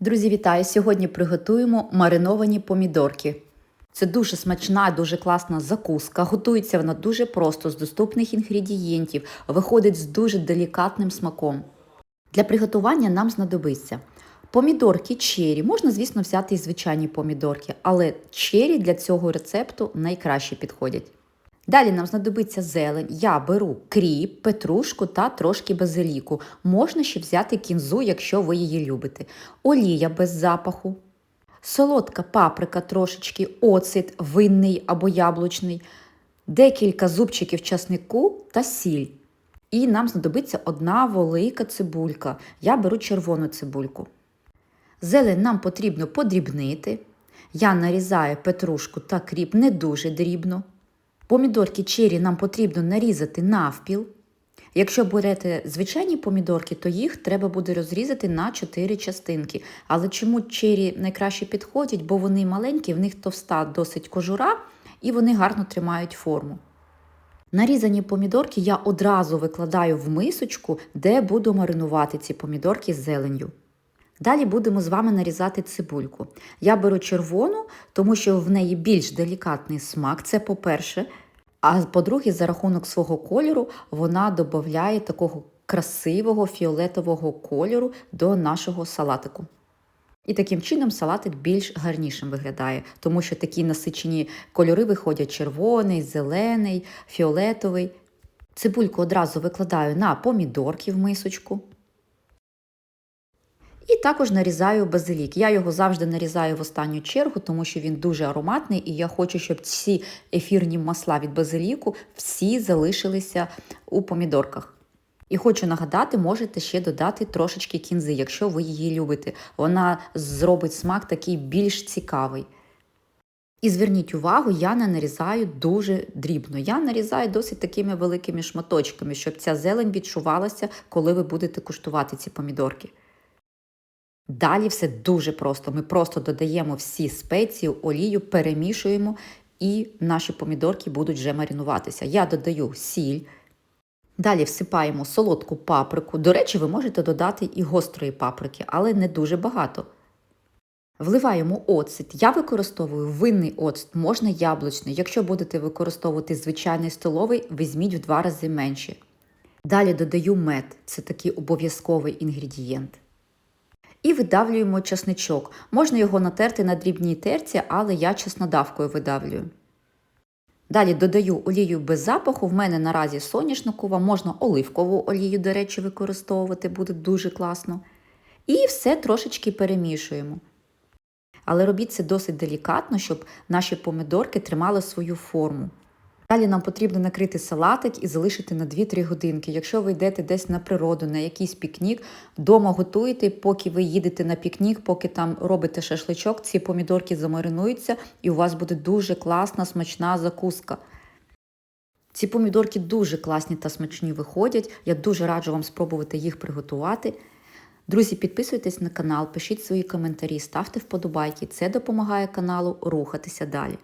Друзі, вітаю! Сьогодні приготуємо мариновані помідорки. Це дуже смачна, дуже класна закуска. Готується вона дуже просто з доступних інгредієнтів, виходить з дуже делікатним смаком. Для приготування нам знадобиться помідорки чері. Можна, звісно, взяти і звичайні помідорки, але чері для цього рецепту найкраще підходять. Далі нам знадобиться зелень. Я беру кріп, петрушку та трошки базиліку. Можна ще взяти кінзу, якщо ви її любите. Олія без запаху, солодка паприка трошечки, оцет винний або яблучний, декілька зубчиків часнику та сіль. І нам знадобиться одна велика цибулька. Я беру червону цибульку. Зелень нам потрібно подрібнити. Я нарізаю петрушку та кріп не дуже дрібно. Помідорки чері нам потрібно нарізати навпіл. Якщо берете звичайні помідорки, то їх треба буде розрізати на 4 частинки. Але чому чері найкраще підходять, бо вони маленькі, в них товста досить кожура і вони гарно тримають форму. Нарізані помідорки я одразу викладаю в мисочку, де буду маринувати ці помідорки з зеленню. Далі будемо з вами нарізати цибульку. Я беру червону, тому що в неї більш делікатний смак, це по-перше. А по-друге, за рахунок свого кольору вона додає такого красивого фіолетового кольору до нашого салатику. І таким чином салатик більш гарнішим виглядає, тому що такі насичені кольори виходять червоний, зелений, фіолетовий. Цибульку одразу викладаю на помідорки в мисочку. І також нарізаю базилік. Я його завжди нарізаю в останню чергу, тому що він дуже ароматний, і я хочу, щоб ці ефірні масла від базиліку всі залишилися у помідорках. І хочу нагадати, можете ще додати трошечки кінзи, якщо ви її любите. Вона зробить смак такий більш цікавий. І зверніть увагу, я не нарізаю дуже дрібно. Я нарізаю досить такими великими шматочками, щоб ця зелень відчувалася, коли ви будете куштувати ці помідорки. Далі все дуже просто. Ми просто додаємо всі спеції, олію, перемішуємо, і наші помідорки будуть вже маринуватися. Я додаю сіль. Далі всипаємо солодку паприку. До речі, ви можете додати і гострої паприки, але не дуже багато. Вливаємо оцет. Я використовую винний оцет, можна яблучний. Якщо будете використовувати звичайний столовий, візьміть в два рази менше. Далі додаю мед, це такий обов'язковий інгредієнт. І видавлюємо часничок. Можна його натерти на дрібній терці, але я чеснодавкою видавлюю. Далі додаю олію без запаху. В мене наразі соняшникова, можна оливкову олію, до речі, використовувати, буде дуже класно. І все трошечки перемішуємо. Але робіть це досить делікатно, щоб наші помидорки тримали свою форму. Далі нам потрібно накрити салатик і залишити на 2-3 годинки. Якщо ви йдете десь на природу, на якийсь пікнік, вдома готуєте, поки ви їдете на пікнік, поки там робите шашличок, ці помідорки замаринуються, і у вас буде дуже класна, смачна закуска. Ці помідорки дуже класні та смачні виходять. Я дуже раджу вам спробувати їх приготувати. Друзі, підписуйтесь на канал, пишіть свої коментарі, ставте вподобайки. Це допомагає каналу рухатися далі.